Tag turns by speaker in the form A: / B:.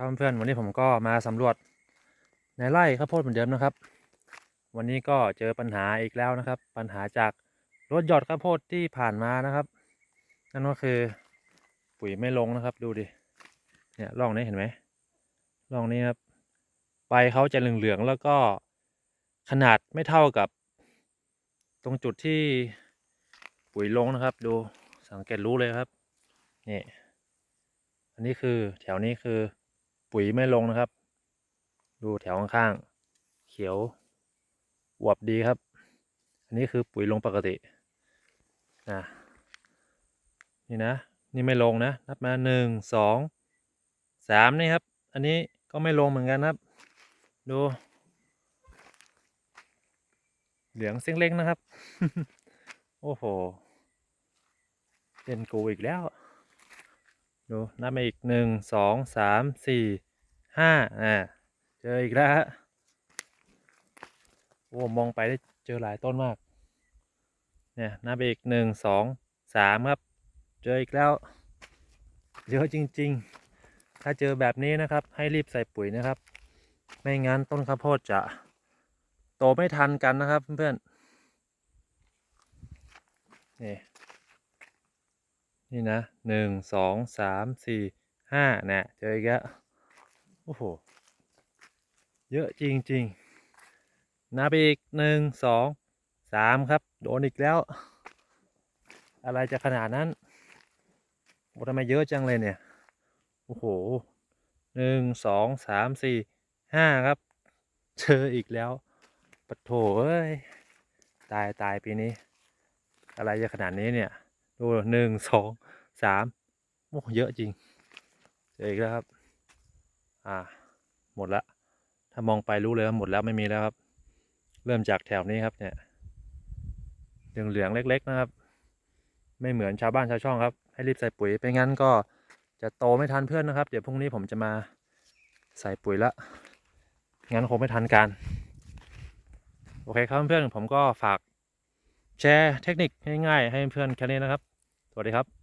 A: ครับเพื่อนๆวันนี้ผมก็มาสำรวจในไร่ข้าวโพดเหมือนเดิมนะครับ วันนี้ก็เจอปัญหาอีกแล้วนะครับ ปัญหาจากรถหยอดข้าวโพดที่ผ่านมานะครับ นั่นก็คือปุ๋ยไม่ลงนะครับ ดูดิเนี่ยร่องนี้เห็นไหมร่องนี้ครับใบเขาจะเหลืองๆแล้วก็ขนาดไม่เท่ากับ ตรงจุดที่ปุ๋ยลงนะครับ ดูสังเกตรู้เลยครับนี่อันนี้คือแถวนี้คือ ปุ๋ยไม่ลงนะครับ ดูแถวข้างๆเขียวอวบดีครับ อันนี้คือปุ๋ยลงปกตินะนี่นะ นี่ไม่ลงนะ นับมาหนึ่งสองสามนี่ครับ อันนี้ก็ไม่ลงเหมือนกันครับ ดู เหลืองเส้งเล็กนะครับ โอ้โหเป็นกูอีกแล้ว ดูนับมาอีกหนึ่งสองสามสี่ห้าอ่าเจออีกแล้วฮะโอ้มองไปได้เจอหลายต้นมาก เนี่ยนับไปอีกหนึ่งสองสามครับ เจออีกแล้วเยอะจริง ๆ ถ้าเจอแบบนี้นะครับ ให้รีบใส่ปุ๋ยนะครับ ไม่งั้นต้นข้าวโพดจะโตไม่ทันกันนะครับเพื่อนๆนี่ นี่นะหนึ่งสองสามสี่ห้าเนี่ยเจออีกแล้วโอ้โห เยอะจริงๆนับอีกหนึ่งสองสามครับ โดนอีกแล้ว อะไรจะขนาดนั้นโอ้ทำไมเยอะจังเลยเนี่ย โอ้โหหนึ่งสองสามสี่ห้าครับ เจออีกแล้วปะโถเอ้ย ตายตายปีนี้ อะไรจะขนาดนี้เนี่ย ดูหนึ่งสองสามโอ้เยอะจริงเจออีกแล้วครับ อ่า หมดละ ถ้ามองไปรู้เลยว่าหมดแล้วไม่มีแล้วครับ เริ่มจากแถวนี้ครับ เนี่ยเหลืองเหลืองๆเล็ก ๆ นะครับ ไม่เหมือนชาวบ้านชาวช่องครับ ให้รีบใส่ปุ๋ยไม่งั้นก็จะโตไม่ทันเพื่อนนะครับ เดี๋ยวพรุ่งนี้ผมจะมาใส่ปุ๋ยละงั้นคงไม่ทันการ โอเคครับเพื่อนผมก็ฝากแชร์เทคนิคง่ายๆให้เพื่อนแค่นี้นะครับ วัสดีครับ